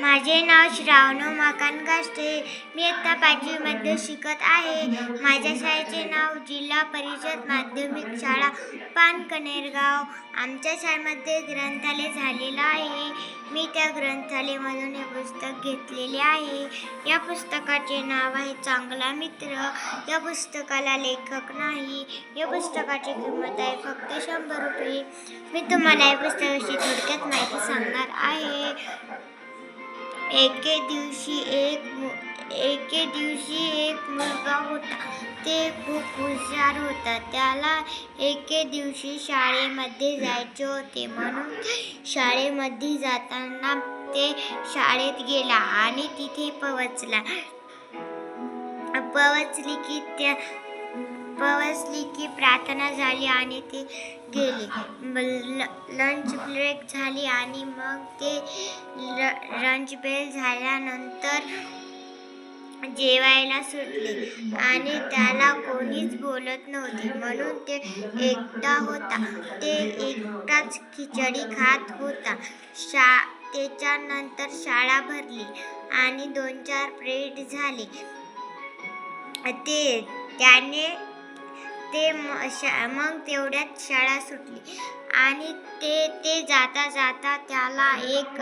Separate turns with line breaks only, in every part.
माझे नाव श्रावण माकान गाष्टे मी आत्ता पाचवीमध्ये शिकत आहे. माझ्या शाळेचे नाव जिल्हा परिषद माध्यमिक शाळा पानकनेरगाव. आमच्या शाळेमध्ये ग्रंथालय झालेलं आहे. मी त्या ग्रंथालयमधून हे पुस्तक घेतलेले आहे. या पुस्तकाचे नाव आहे चांगला मित्र या पुस्तकाला लेखक नाही. या पुस्तकाची किंमत आहे फक्त शंभर रुपये. मी तुम्हाला या पुस्तकाची थोडक्यात माहिती सांगणार आहे. एके दिवशी एक एके दिवशी एक मुलगा होता. ते खूप हुशार होता. त्याला एके दिवशी शाळेमध्ये जायचे होते. म्हणून शाळेमध्ये जाताना ते शाळेत गेला आणि तिथे पोहोचला. पोहोचली की त्या पोहोचली की प्रार्थना झाली आणि ते गेले. लंच ब्रेक झाली आणि मग ते लंच बेल झाल्यानंतर जेवायला सुटले आणि त्याला कोणीच बोलत नव्हते. म्हणून ते एकटा होता. ते एकटाच खिचडी खात होता. शा त्याच्यानंतर शाळा भरली आणि दोन चार प्रेड झाले. ते त्याने ते म- शा मग तेवढ्यात शाळा सुटली. आणि ते ते जाता जाता त्याला एक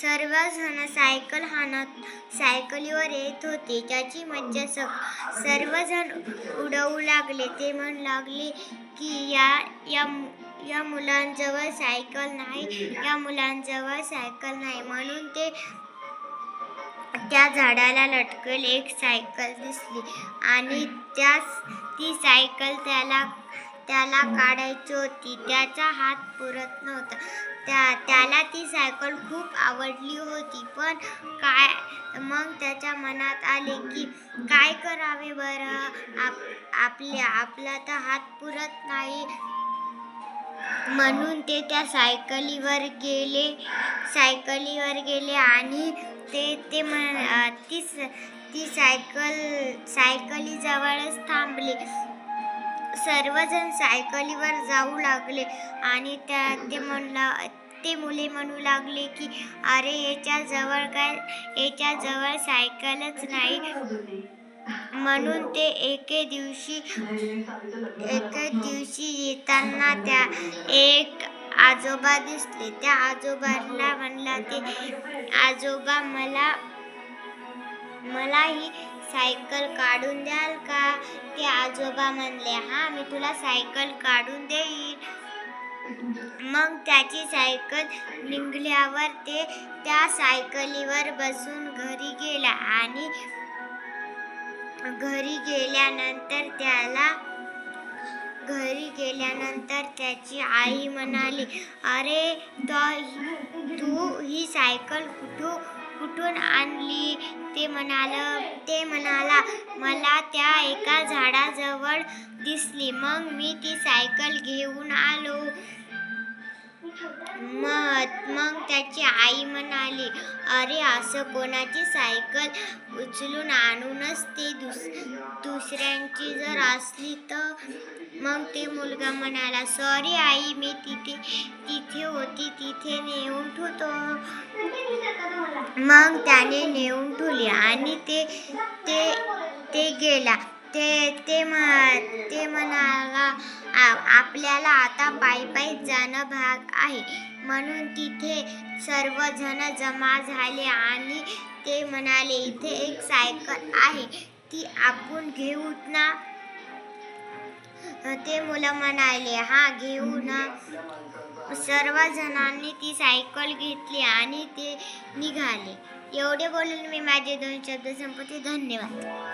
सर्वजण सायकल हाणत सायकलीवर येत होते. त्याची मज्जा स सर्वजण उडवू लागले. ते म्हणू लागले की या या या मुलांजवळ सायकल नाही या मुलांजवळ सायकल नाही. म्हणून ते त्या झाडाला लटकल एक सायकल दिसली आणि त्यास ती सायकल त्याला त्याला काढायची होती. त्याचा हात पुरत नव्हता. त्या त्याला ती सायकल खूप आवडली होती. पण काय मग त्याच्या मनात आले की काय करावे बरं? आप आपल्या आपला तर हात पुरत नाही. म्हणून ते त्या सायकलीवर गेले. सायकलीवर गेले आणि ते ते म्हण ती स- ती सायकल सायकलीजवळच थांबले. सर्वजण सायकलीवर जाऊ लागले आणि त्या ते म्हणला ते मुले म्हणू लागले की अरे याच्याजवळ काय याच्याजवळ सायकलच नाही. म्हणून ते एके दिवशी एके दिवशी येताना त्या एक आजोबा दिसले. त्या आजोबाला म्हणला ते आजोबा मला मला ही सायकल काढून द्याल का? ते आजोबा म्हणले हा मी तुला सायकल काढून देईन. मग त्याची सायकल निघल्यावर ते त्या सायकलीवर बसून घरी गेला आणि घरी गेल्यानंतर त्याला घरी गेल्यानंतर त्याची आई म्हणाली अरे तो तू ही सायकल कुठू कुठून आणली? ते म्हणालं ते म्हणाला मला त्या एका झाडाजवळ दिसली. मग मी ती सायकल घेऊन आलो. मग मग त्याची आई म्हणाली अरे असं कोणाची सायकल उचलून आणूनच ते दुस दुसऱ्यांची जर असली तर? मग ते मुलगा म्हणाला सॉरी आई मी तिथे तिथे होती तिथे नेऊन ठेवतो. मग त्याने नेऊन ठेवली आणि ते ते ते गेला. ते ते म- ते म्हणाला आपल्याला आता पायी पायी भाग आहे. म्हणून तिथे सर्वजण जमा झाले आणि ते म्हणाले इथे एक सायकल आहे. ती आपण घेऊत ना? ते मुलं म्हणाले हा घेऊ ना. सर्व जणांनी ती सायकल घेतली आणि ते निघाले. एवढे बोलून मी माझे दोन शब्द संपत्ती धन्यवाद.